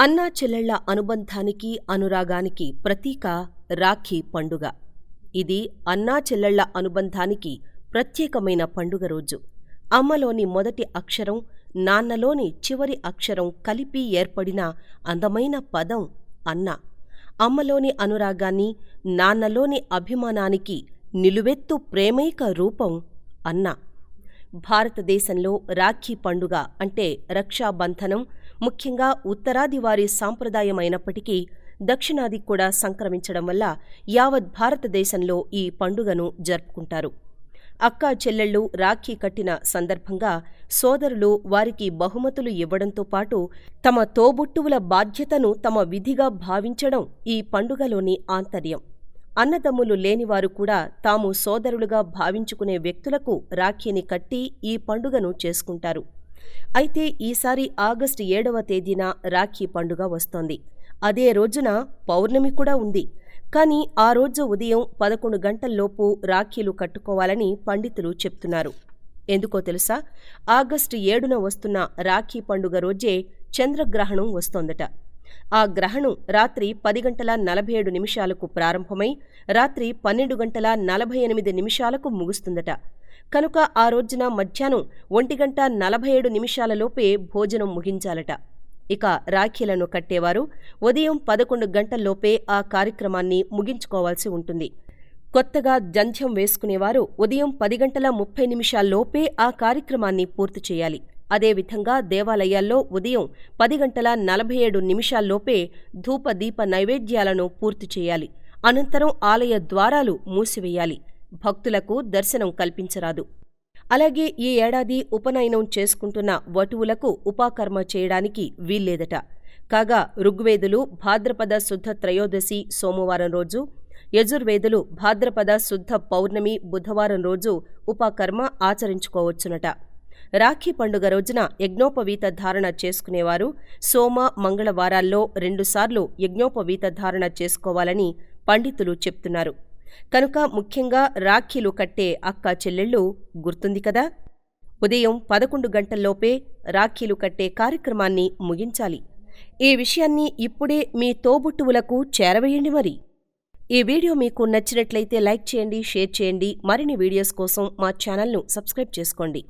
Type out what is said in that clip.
అన్నా చెల్లెళ్ళ అనుబంధానికి అనురాగానికి ప్రతీక రాఖీ పండుగ. ఇది అన్నా చెల్లెళ్ళ అనుబంధానికి ప్రత్యేకమైన పండుగ రోజు. అమ్మలోని మొదటి అక్షరం నాన్నలోని చివరి అక్షరం కలిపి ఏర్పడిన అందమైన పదం అన్న. అమ్మలోని అనురాగాన్ని నాన్నలోని అభిమానానికి నిలువెత్తు ప్రేమైక రూపం అన్న. భారతదేశంలో రాఖీ పండుగ అంటే రక్షాబంధనం ముఖ్యంగా ఉత్తరాది వారి సాంప్రదాయమైనప్పటికీ దక్షిణాది కూడా సంక్రమించడం వల్ల యావత్ భారతదేశంలో ఈ పండుగను జరుపుకుంటారు. అక్కా చెల్లెళ్ళు రాఖీ కట్టిన సందర్భంగా సోదరులు వారికి బహుమతులు ఇవ్వడంతో పాటు తమ తోబుట్టువుల బాధ్యతను తమ విధిగా భావించడం ఈ పండుగలోని ఆంతర్యం. అన్నదమ్ములు లేనివారు కూడా తాము సోదరులుగా భావించుకునే వ్యక్తులకు రాఖీని కట్టి ఈ పండుగను చేసుకుంటారు. అయితే ఈసారి ఆగస్టు ఏడవ తేదీన రాఖీ పండుగ వస్తోంది. అదే రోజున పౌర్ణమి కూడా ఉంది. కానీ ఆ రోజు ఉదయం పదకొండు గంటల్లోపు రాఖీలు కట్టుకోవాలని పండితులు చెప్తున్నారు. ఎందుకో తెలుసా? ఆగస్టు ఏడున వస్తున్న రాఖీ పండుగ రోజే చంద్రగ్రహణం వస్తోందట. ఆ గ్రహణం రాత్రి పది గంటల నలభై ఏడు నిమిషాలకు ప్రారంభమై రాత్రి పన్నెండు గంటల నలభై ఎనిమిది నిమిషాలకు ముగుస్తుందట. కనుక ఆ రోజున మధ్యాహ్నం ఒంటి గంట నలభై ఏడు నిమిషాలలోపే భోజనం ముగించాలట. ఇక రాఖీలను కట్టేవారు ఉదయం పదకొండు గంటల్లోపే ఆ కార్యక్రమాన్ని ముగించుకోవాల్సి ఉంటుంది. కొత్తగా జంధ్యం వేసుకునేవారు ఉదయం పది గంటల ముప్పై నిమిషాల్లోపే ఆ కార్యక్రమాన్ని పూర్తి చేయాలి. అదేవిధంగా దేవాలయాల్లో ఉదయం పది గంటల నలభై ఏడు నిమిషాల్లోపే ధూప దీప నైవేద్యాలను పూర్తి చేయాలి. అనంతరం ఆలయ ద్వారాలు మూసివేయాలి. భక్తులకు దర్శనం కల్పించరాదు. అలాగే ఈ ఏడాది ఉపనయనం చేసుకుంటున్న వటువులకు ఉపాకర్మ చేయడానికి వీల్లేదట. కాగా ఋగ్వేదులు భాద్రపద శుద్ధ త్రయోదశి సోమవారం రోజు యజుర్వేదులు భాద్రపద శుద్ధ పౌర్ణమి బుధవారం రోజు ఉపాకర్మ ఆచరించుకోవచ్చునట. రాఖీ పండుగ రోజున యజ్ఞోపవీత ధారణ చేసుకునేవారు సోమ మంగళవారాల్లో రెండుసార్లు యజ్ఞోపవీత ధారణ చేసుకోవాలని పండితులు చెప్తున్నారు. కనుక ముఖ్యంగా రాఖీలు కట్టే అక్క చెల్లెళ్ళు గుర్తుంది కదా? ఉదయం పదకొండు గంటల్లోపే రాఖీలు కట్టే కార్యక్రమాన్ని ముగించాలి. ఈ విషయాన్ని ఇప్పుడే మీ తోబుట్టువులకు చేరవేయండి మరి. ఈ వీడియో మీకు నచ్చినట్లయితే లైక్ చేయండి షేర్ చేయండి. మరిన్ని వీడియోస్ కోసం మా ఛానల్ను సబ్స్క్రైబ్ చేసుకోండి.